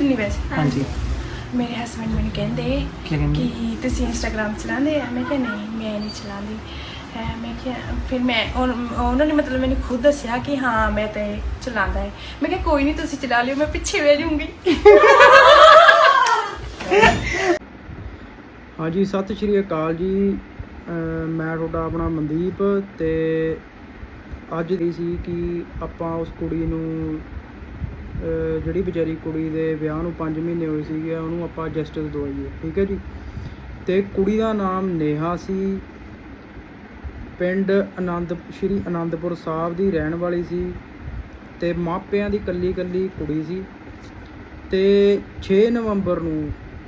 ਨਹੀਂ ਵੈਸੇ ਹਾਂਜੀ। ਮੇਰੇ ਹਸਬੰਡ ਮੈਨੂੰ ਕਹਿੰਦੇ ਕੀ ਕਹਿੰਦੇ? ਕਿ ਤੁਸੀਂ ਇੰਸਟਾਗ੍ਰam ਚਲਾਉਂਦੇ ਆ? ਮੈਂ ਕਿਹਾ ਨਹੀਂ ਮੈਂ ਨਹੀਂ ਚਲਾਉਂਦੀ। ਹੈ ਮੈਂ ਕਿਹਾ ਫਿਰ ਮੈਂ ਉਨ- ਉਹਨਾਂ ਨੇ ਮਤਲਬ ਮੈਨੂੰ ਖੁਦ ਦੱਸਿਆ ਕਿ ਹਾਂ ਮੈਂ ਤੇ ਚਲਾਉਂਦਾ ਹੈ। ਮੈਂ ਕਿਹਾ ਕੋਈ ਨਹੀਂ ਤੁਸੀਂ ਚਲਾ ਲਿਓ ਮੈਂ ਪਿੱਛੇ ਬਹਿ ਜਾਊਂਗੀ। ਹਾਂਜੀ ਸਤਿ ਸ਼੍ਰੀ ਅਕਾਲ ਜੀ। ਅਹ ਮੈਂ ਤੁਹਾਡਾ ਆਪਣਾ ਮਨਦੀਪ ਤੇ ਅੱਜ ਦੀ ਸੀ ਕਿ ਆਪਾਂ ਉਸ ਕੁੜੀ ਨੂੰ ਜਿਹੜੀ ਵਿਚਾਰੀ ਕੁੜੀ ਦੇ ਵਿਆਹ ਨੂੰ 5 ਮਹੀਨੇ ਹੋਏ ਸੀਗੇ, ਉਹਨੂੰ ਆਪਾਂ ਜਸਟਿਸ ਦਵਾਈਏ, ਠੀਕ ਹੈ ਜੀ? ਤੇ ਕੁੜੀ ਦਾ ਨਾਮ ਨੇਹਾ ਸੀ। ਪਿੰਡ ਆਨੰਦ ਸ਼੍ਰੀ ਆਨੰਦਪੁਰ ਸਾਹਿਬ ਦੀ ਰਹਿਣ ਵਾਲੀ ਸੀ ਤੇ ਮਾਪਿਆਂ ਦੀ ਕੱਲੀ ਕੱਲੀ ਕੁੜੀ ਸੀ। ਤੇ 6 ਨਵੰਬਰ ਨੂੰ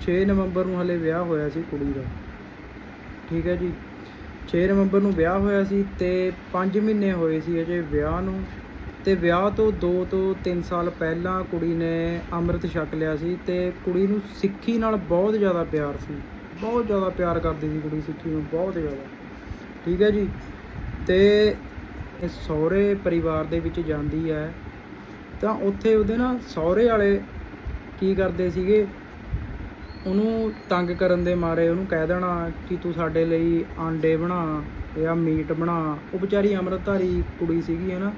6 ਨਵੰਬਰ ਨੂੰ ਹਲੇ ਵਿਆਹ ਹੋਇਆ ਸੀ ਕੁੜੀ ਦਾ, ਠੀਕ ਹੈ ਜੀ? 6 ਨਵੰਬਰ ਨੂੰ ਵਿਆਹ ਹੋਇਆ ਸੀ ਤੇ 5 ਮਹੀਨੇ ਹੋਏ ਸੀ ਅਜੇ ਵਿਆਹ ਨੂੰ। ਤੇ ਵਿਆਹ ਤੋਂ 2 ਤੋਂ 3 ਸਾਲ ਪਹਿਲਾਂ ਕੁੜੀ ਨੇ ਅੰਮ੍ਰਿਤ ਛਕ ਲਿਆ ਸੀ ਤੇ ਕੁੜੀ ਨੂੰ ਸਿੱਖੀ ਨਾਲ ਬਹੁਤ ਜ਼ਿਆਦਾ ਪਿਆਰ ਸੀ। ਬਹੁਤ ਜ਼ਿਆਦਾ ਪਿਆਰ ਕਰਦੀ ਸੀ ਕੁੜੀ ਸਿੱਖੀ ਨੂੰ, ਬਹੁਤ ਜ਼ਿਆਦਾ। ਠੀਕ ਹੈ ਜੀ? ਤੇ ਸਹੁਰੇ ਪਰਿਵਾਰ ਦੇ ਵਿੱਚ ਜਾਂਦੀ ਹੈ। ਤਾਂ ਉੱਥੇ ਉਹਦੇ ਨਾ ਸਹੁਰੇ ਵਾਲੇ ਕੀ ਕਰਦੇ ਸੀਗੇ? ਉਹਨੂੰ ਤੰਗ ਕਰਨ ਦੇ ਮਾਰੇ ਉਹਨੂੰ ਕਹਿ ਦੇਣਾ ਕਿ ਤੂੰ ਸਾਡੇ ਲਈ ਆਂਡੇ ਬਣਾ ਜਾਂ ਮੀਟ ਬਣਾ। ਉਹ ਵਿਚਾਰੀ ਅੰਮ੍ਰਿਤਧਾਰੀ ਕੁੜੀ ਸੀਗੀ, ਹੈ ਨਾ?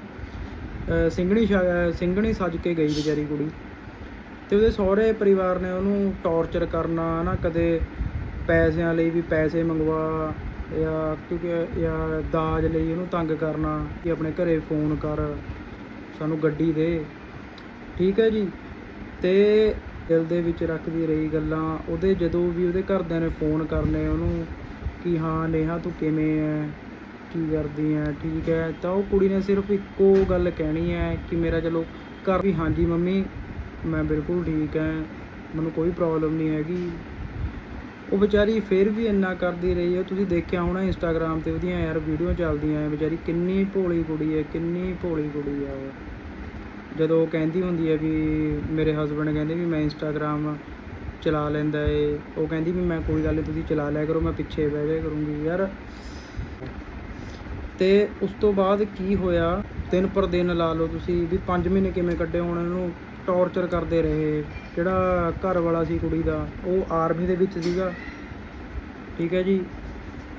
ਸਿੰਘਣੀ ਛ- ਸਿੰਘਣੀ ਸੱਜ ਕੇ ਗਈ ਵਿਚਾਰੀ ਕੁੜੀ। ਤੇ ਉਹਦੇ ਸਹੁਰੇ ਪਰਿਵਾਰ ਨੇ ਉਹਨੂੰ ਟੌਰਚਰ ਕਰਨਾ ਨਾ ਕਦੇ ਪੈਸਿਆਂ ਲਈ ਵੀ ਪੈਸੇ ਮੰਗਵਾ ਜਾਂ ਕਿਉਂਕਿ ਜਾਂ ਦਾਜ ਲਈ ਉਹਨੂੰ ਤੰਗ ਕਰਨਾ ਕਿ ਆਪਣੇ ਘਰੇ ਫੋਨ ਕਰ, ਸਾਨੂੰ ਗੱਡੀ ਦੇ। ਠੀਕ ਹੈ ਜੀ? ਤੇ ਦਿਲ ਦੇ ਵਿੱਚ ਰੱਖਦੀ ਰਹੀ ਗੱਲਾਂ। ਉਹਦੇ ਜਦੋਂ ਵੀ ਉਹਦੇ ਘਰਦਿਆਂ ਨੇ ਫੋਨ ਕਰਨੇ ਉਹਨੂੰ ਕਿ ਹਾਂ, ਨੇਹਾ ਤੂੰ ਕਿਵੇਂ ਐ? ਕੀ ਕਰਦੀ ਐ, ਠੀਕ ਹੈ ਤਾਂ ਉਹ ਕੁੜੀ ਨੇ ਸਿਰਫ ਇੱਕੋ ਗੱਲ ਕਹਿਣੀ ਹੈ ਕਿ ਮੇਰਾ ਚਲੋ ਘਰ ਵੀ ਹਾਂਜੀ ਮੰਮੀ, ਮੈਂ ਬਿਲਕੁਲ ਠੀਕ ਐ, ਮੈਨੂੰ ਕੋਈ ਪ੍ਰੋਬਲਮ ਨਹੀਂ ਹੈਗੀ। ਉਹ ਵਿਚਾਰੀ ਫਿਰ ਵੀ ਇੰਨਾ ਕਰਦੀ ਰਹੀ ਹੈ ਤੁਸੀਂ ਦੇਖਿਆ ਹੋਣਾ ਇੰਸਟਾਗ੍ਰam ਤੇ ਉਹਦੀਆਂ ਯਾਰ ਵੀਡੀਓ ਚੱਲਦੀਆਂ ਐ, ਵਿਚਾਰੀ ਕਿੰਨੀ ਭੋਲੀ ਕੁੜੀ ਐ, ਕਿੰਨੀ ਭੋਲੀ ਕੁੜੀ ਆ ਉਹ। ਜਦੋਂ ਉਹ ਕਹਿੰਦੀ ਹੁੰਦੀ ਹੈ ਵੀ ਮੇਰੇ ਹਸਬੰਡ ਕਹਿੰਦੇ ਵੀ ਮੈਂ ਇੰਸਟਾਗ੍ਰam ਚਲਾ ਲੈਂਦਾ ਏ, ਉਹ ਕਹਿੰਦੀ ਵੀ ਮੈਂ ਕੋਈ ਗੱਲ ਨਹੀਂ ਤੁਸੀਂ ਚਲਾ ਲਿਆ ਕਰੋ, ਮੈਂ ਪਿੱਛੇ ਬਹਿ ਜਾਇਆ ਕਰੂੰਗੀ। ਯਾਰ ਤੇ ਉਸ ਤੋਂ ਬਾਅਦ ਕੀ ਹੋਇਆ? ਦਿਨ ਪਰ ਦਿਨ ਲਾ ਲਓ ਤੁਸੀਂ ਵੀ 5 ਮਹੀਨੇ ਕਿਵੇਂ ਕੱਢੇ ਹੁਣ ਇਹਨੂੰ ਟੌਰਚਰ ਕਰਦੇ ਰਹੇ। ਜਿਹੜਾ ਘਰ ਵਾਲਾ ਸੀ ਕੁੜੀ ਦਾ, ਉਹ ਆਰਮੀ ਦੇ ਵਿੱਚ ਸੀਗਾ। ਠੀਕ ਹੈ ਜੀ।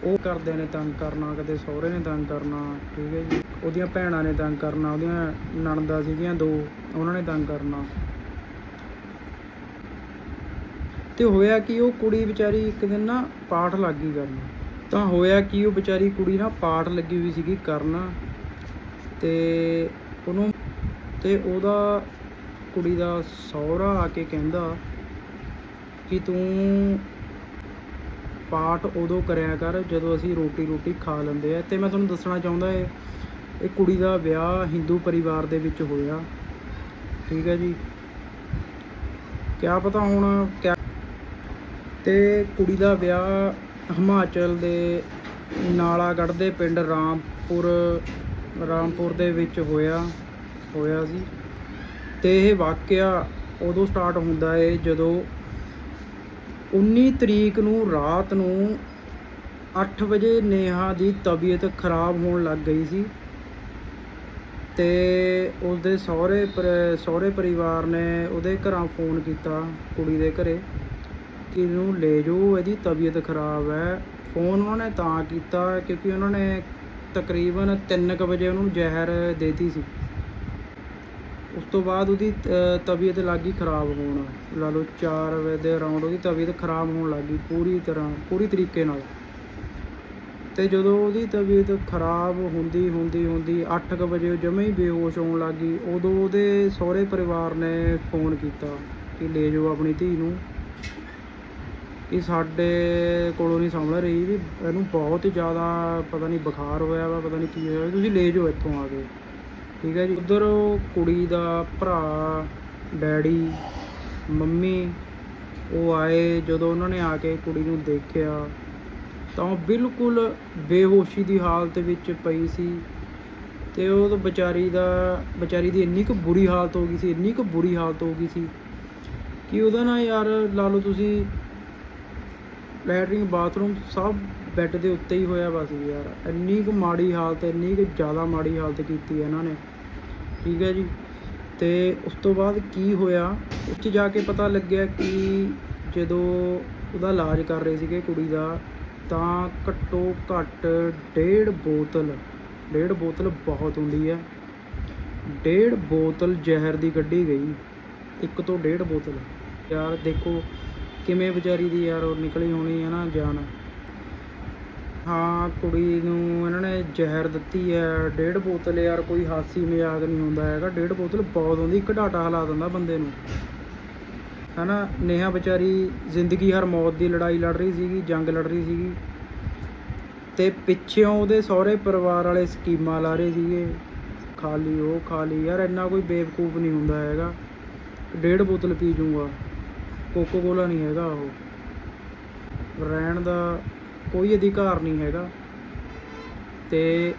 ਉਹ ਕਰਦੇ ਨੇ ਤੰਗ ਕਰਨਾ, ਕਦੇ ਸਹੁਰੇ ਨੇ ਤੰਗ ਕਰਨਾ, ਠੀਕ ਹੈ ਜੀ। ਉਹਦੀਆਂ ਭੈਣਾਂ ਨੇ ਤੰਗ ਕਰਨਾ, ਉਹਦੀਆਂ ਨਣਦਾਂ ਸੀਗੀਆਂ ਦੋ, ਉਹਨਾਂ ਨੇ ਤੰਗ ਕਰਨਾ। ਤੇ ਹੋਇਆ ਕਿ, ਉਹ ਕੁੜੀ ਵਿਚਾਰੀ ਇੱਕ ਦਿਨ ਨਾ ਪਾਠ ਲੱਗ ਗਈ ਕਰਨ ਤਾਂ ਹੋਇਆ ਕਿ, ਉਹ ਵਿਚਾਰੀ ਕੁੜੀ ਨਾ ਪਾਠ ਲੱਗੀ ਹੋਈ ਸੀਗੀ ਕਰਨ ਤੇ ਉਹਨੂੰ ਤੇ ਉਹਦਾ ਕੁੜੀ ਦਾ ਸਹੁਰਾ ਆ ਕੇ ਕਹਿੰਦਾ ਕਿ ਤੂੰ ਪਾਠ ਉਦੋਂ ਕਰਿਆ ਕਰ ਜਦੋਂ ਅਸੀਂ ਰੋਟੀ ਰੋਟੀ ਖਾ ਲੈਂਦੇ ਆ। ਤੇ ਮੈਂ ਤੁਹਾਨੂੰ ਦੱਸਣਾ ਚਾਹੁੰਦਾ ਇਹ ਇਹ ਕੁੜੀ ਦਾ ਵਿਆਹ ਹਿੰਦੂ ਪਰਿਵਾਰ ਦੇ ਵਿੱਚ ਹੋਇਆ। ਠੀਕ ਹੈ ਜੀ। ਕਿਆ ਪਤਾ ਹੁਣ ਕਿਆ ਤੇ ਕੁੜੀ ਦਾ ਵਿਆਹ ਹਿਮਾਚਲ ਦੇ ਨਾਲਾਗੜ੍ਹ ਦੇ ਪਿੰਡ ਰਾਮਪੁਰ ਰਾਮਪੁਰ ਦੇ ਵਿੱਚ ਹੋਇਆ ਹੋਇਆ ਸੀ। ਤੇ ਇਹ ਵਾਕਿਆ ਉਦੋਂ ਸਟਾਰਟ ਹੁੰਦਾ ਹੈ ਜਦੋਂ 19 ਤਰੀਕ ਨੂੰ ਰਾਤ ਨੂੰ 8 ਵਜੇ ਨੇਹਾ ਦੀ ਤਬੀਅਤ ਖਰਾਬ ਹੋਣ ਲੱਗ ਗਈ ਸੀ। ਤੇ ਉਸਦੇ ਸਹੁਰੇ ਸਹੁਰੇ ਪਰਿਵਾਰ ਨੇ ਉਹਦੇ ਘਰਾਂ ਫੋਨ ਕੀਤਾ ਕੁੜੀ ਦੇ ਘਰੇ। ਕਿ ਇਹਨੂੰ ਲੈ ਜਾਓ ਇਹਦੀ ਤਬੀਅਤ ਖਰਾਬ ਹੈ। ਫੋਨ ਉਹਨਾਂ ਨੇ ਤਾਂ ਕੀਤਾ ਕਿਉਂਕਿ ਉਹਨਾਂ ਨੇ ਤਕਰੀਬਨ 3:00 ਵਜੇ ਉਹਨੂੰ ਜ਼ਹਿਰ ਦੇਤੀ ਸੀ। ਉਸ ਤੋਂ ਬਾਅਦ ਉਹਦੀ ਅ, ਤਬੀਅਤ ਲੱਗੀ ਖਰਾਬ ਹੋਣ। ਲਾ ਲਓ 4 ਵਜੇ ਦੇ ਅਰਾਊਂਡ ਉਹਦੀ ਤਬੀਅਤ ਖਰਾਬ ਹੋਣ ਲੱਗੀ ਪੂਰੀ ਤਰ੍ਹਾਂ ਪੂਰੀ ਤਰੀਕੇ ਨਾਲ। ਤੇ ਜਦੋਂ ਉਹਦੀ ਤਬੀਅਤ ਖਰਾਬ ਹੁੰਦੀ ਹੁੰਦੀ ਹੁੰਦੀ 8:00 ਵਜੇ ਉਹ ਜਮੇ ਹੀ ਬੇਹੋਸ਼ ਹੋਣ ਲੱਗੀ ਉਦੋਂ ਉਹਦੇ ਸਹੁਰੇ ਪਰਿਵਾਰ ਨੇ ਫੋਨ ਕੀਤਾ ਕਿ ਲੈ ਜਾਓ ਆਪਣੀ ਧੀ ਨੂੰ। ਕਿ ਸਾਡੇ ਕੋਲੋਂ ਨਹੀਂ ਸੰਭਲ ਰਹੀ ਵੀ ਇਹਨੂੰ ਬਹੁਤ ਹੀ ਜ਼ਿਆਦਾ ਪਤਾ ਨਹੀਂ ਬੁਖਾਰ ਹੋਇਆ ਵਾ, ਪਤਾ ਨਹੀਂ ਕੀ ਹੋਇਆ ਤੁਸੀਂ ਲੈ ਜਾਓ ਇੱਥੋਂ ਆ ਕੇ। ਠੀਕ ਹੈ ਜੀ। ਉਧਰ ਕੁੜੀ ਦਾ ਭਰਾ, ਡੈਡੀ, ਮੰਮੀ, ਉਹ ਆਏ। ਜਦੋਂ ਉਹਨਾਂ ਨੇ ਆ ਕੇ ਕੁੜੀ ਨੂੰ ਦੇਖਿਆ, ਤਾਂ ਉਹ ਬਿਲਕੁਲ ਬੇਹੋਸ਼ੀ ਦੀ ਹਾਲਤ ਵਿੱਚ ਪਈ ਸੀ। ਤੇ ਉਹ ਵਿਚਾਰੀ ਦਾ, ਵਿਚਾਰੀ ਦੀ ਇੰਨੀ ਕੁ ਬੁਰੀ ਹਾਲਤ ਹੋ ਗਈ ਸੀ, ਇੰਨੀ ਕੁ ਬੁਰੀ ਹਾਲਤ ਹੋ ਗਈ ਸੀ ਕਿ ਉਹਦਾ ਨਾ ਯਾਰ, ਲਾ ਲਓ ਤੁਸੀਂ ਲੈਟਰਿੰਗ ਬਾਥਰੂਮ ਸਭ ਬੈੱਡ ਦੇ ਉੱਤੇ ਹੀ ਹੋਇਆ ਵਾ ਸੀ ਯਾਰ। ਇੰਨੀ ਕੁ ਮਾੜੀ ਹਾਲਤ, ਇੰਨੀ ਕੁ ਜ਼ਿਆਦਾ ਮਾੜੀ ਹਾਲਤ ਕੀਤੀ ਇਹਨਾਂ ਨੇ। ਠੀਕ ਹੈ ਜੀ? ਤੇ ਉਸ ਤੋਂ ਬਾਅਦ ਕੀ ਹੋਇਆ? ਉਸ 'ਚ ਜਾ ਕੇ ਪਤਾ ਲੱਗਿਆ ਕਿ ਜਦੋਂ ਉਹਦਾ ਇਲਾਜ ਕਰ ਰਹੇ ਸੀਗੇ ਕੁੜੀ ਦਾ, ਤਾਂ ਘੱਟੋ ਘੱਟ ਡੇਢ ਬੋਤਲ ਡੇਢ ਬੋਤਲ ਬਹੁਤ ਹੁੰਦੀ ਹੈ। ਡੇਢ ਬੋਤਲ ਜ਼ਹਿਰ ਦੀ ਕੱਢੀ ਗਈ। ਇੱਕ ਤੋਂ ਡੇਢ ਬੋਤਲ। ਯਾਰ ਦੇਖੋ ਕਿਵੇਂ ਵਿਚਾਰੀ ਦੀ ਯਾਰ ਉਹ ਨਿਕਲੀ ਹੋਣੀ ਹੈ ਨਾ ਜਾਨ? ਹਾਂ, ਕੁੜੀ ਨੂੰ ਇਹਨਾਂ ਨੇ ਜ਼ਹਿਰ ਦਿੱਤੀ ਹੈ। ਡੇਢ ਬੋਤਲ ਯਾਰ ਕੋਈ ਹਾਸੀ ਮਜ਼ਾਕ ਨਹੀਂ ਹੁੰਦਾ ਹੈਗਾ। ਡੇਢ ਬੋਤਲ ਬਹੁਤ ਹੁੰਦੀ ਘਟਾਟਾ ਡਾਟਾ ਹਿਲਾ ਦਿੰਦਾ ਬੰਦੇ ਨੂੰ। ਹਨਾ, ਨੇਹਾ ਵਿਚਾਰੀ ਜ਼ਿੰਦਗੀ ਹਰ ਮੌਤ ਦੀ ਲੜਾਈ ਲੜ ਰਹੀ ਸੀਗੀ, ਜੰਗ ਲੜ ਰਹੀ ਸੀਗੀ। ਤੇ ਪਿੱਛੇੋਂ ਉਹਦੇ ਸਹੁਰੇ ਪਰਿਵਾਰ ਵਾਲੇ ਸਕੀਮਾਂ ਲਾ ਰਹੇ ਸੀਗੇ। ਖਾ ਲਈ, ਉਹ ਖਾ ਲਈ। ਯਾਰ ਇੰਨਾ ਕੋਈ ਬੇਵਕੂਫ ਨਹੀਂ ਹੁੰਦਾ ਹੈਗਾ। ਡੇਢ ਬੋਤਲ ਪੀ ਜੂਗਾ ਕੋਕੋ ਕੋਲਾ ਨਹੀਂ ਹੈਗਾ ਉਹ। ਰਹਿਣ ਦਾ ਕੋਈ ਅਧਿਕਾਰ ਨਹੀਂ ਹੈਗਾ। ਤੇ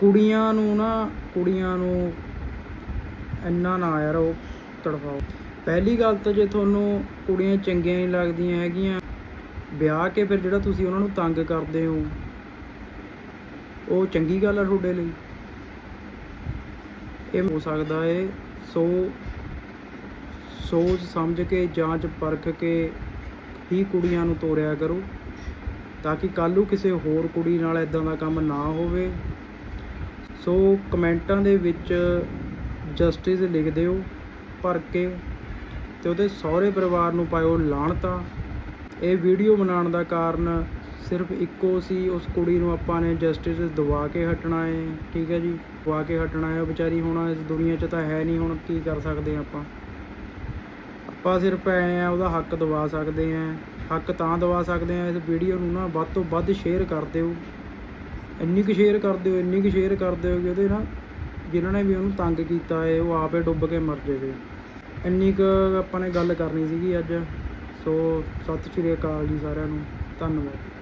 ਕੁੜੀਆਂ ਨੂੰ ਨਾ, ਕੁੜੀਆਂ ਨੂੰ ਇੰਨਾ ਨਾ ਯਾਰ ਉਹ ਤੜਫਾਓ। ਪਹਿਲੀ ਗੱਲ ਤਾਂ ਜੇ ਤੁਹਾਨੂੰ ਕੁੜੀਆਂ ਚੰਗੀਆਂ ਨਹੀਂ ਲੱਗਦੀਆਂ ਹੈਗੀਆਂ, ਵਿਆਹ ਕੇ ਫਿਰ ਜਿਹੜਾ ਤੁਸੀਂ ਉਹਨਾਂ ਨੂੰ ਤੰਗ ਕਰਦੇ ਹੋ, ਉਹ ਚੰਗੀ ਗੱਲ ਆ ਤੁਹਾਡੇ ਲਈ। ਇਹ ਹੋ ਸਕਦਾ ਏ, ਸੋ ਸੋਚ ਸਮਝ ਕੇ, ਜਾਂਚ ਪਰਖ ਕੇ ਹੀ ਕੁੜੀਆਂ ਨੂੰ ਤੋਰਿਆ ਕਰੋ, ਤਾਂ ਕਿ ਕੱਲ੍ਹ ਨੂੰ ਕਿਸੇ ਹੋਰ ਕੁੜੀ ਨਾਲ ਇਦਾਂ ਦਾ ਕੰਮ ਨਾ ਹੋਵੇ। ਸੋ ਕਮੈਂਟਾਂ ਦੇ ਵਿੱਚ ਜਸਟਿਸ ਲਿਖ ਦਿਓ ਭਰ ਕੇ ਤੇ ਉਹਦੇ ਸਹੁਰੇ ਪਰਿਵਾਰ ਨੂੰ ਪਾਇਓ ਲਾਣਤਾ ਇਹ ਵੀਡੀਓ ਬਣਾਉਣ ਦਾ ਕਾਰਨ ਸਿਰਫ ਇੱਕੋ ਸੀ, ਉਸ ਕੁੜੀ ਨੂੰ ਆਪਾਂ ਨੇ ਜਸਟਿਸ ਦਵਾ ਕੇ ਹਟਣਾ ਹੈ ਠੀਕ ਹੈ ਜੀ, ਦਵਾ ਕੇ ਹਟਣਾ ਹੈ ਉਹ ਵਿਚਾਰੀ ਹੁਣ ਇਸ ਦੁਨੀਆ 'ਚ ਤਾਂ ਹੈ ਨਹੀਂ, ਹੁਣ ਕੀ ਕਰ ਸਕਦੇ ਆਪਾਂ। ਆਪਾਂ ਸਿਰਫ ਐ ਆ, ਉਹਦਾ ਹੱਕ ਦਵਾ ਸਕਦੇ ਆ, ਹੱਕ ਤਾਂ ਦਵਾ ਸਕਦੇ ਆ, ਇਸ ਵੀਡੀਓ ਨੂੰ ਨਾ ਵੱਧ ਤੋਂ ਵੱਧ ਸ਼ੇਅਰ ਕਰ ਦਿਓ। ਇੰਨੀ ਕੁ ਸ਼ੇਅਰ ਕਰ ਦਿਓ, ਇੰਨੀ ਕੁ ਸ਼ੇਅਰ ਕਰ ਦਿਓ ਕਿ ਉਹਦੇ ਨਾ ਜਿਨ੍ਹਾਂ ਨੇ ਵੀ ਉਹਨੂੰ ਤੰਗ ਕੀਤਾ ਹੈ ਉਹ ਆਪੇ ਡੁੱਬ ਕੇ ਮਰ ਜਾਵੇ। ਇੰਨੀ ਕੁ ਆਪਾਂ ਨੇ ਗੱਲ ਕਰਨੀ ਸੀਗੀ ਅੱਜ। ਸੋ ਸਤਿ ਸ਼੍ਰੀ ਅਕਾਲ ਜੀ ਸਾਰਿਆਂ ਨੂੰ। ਧੰਨਵਾਦ।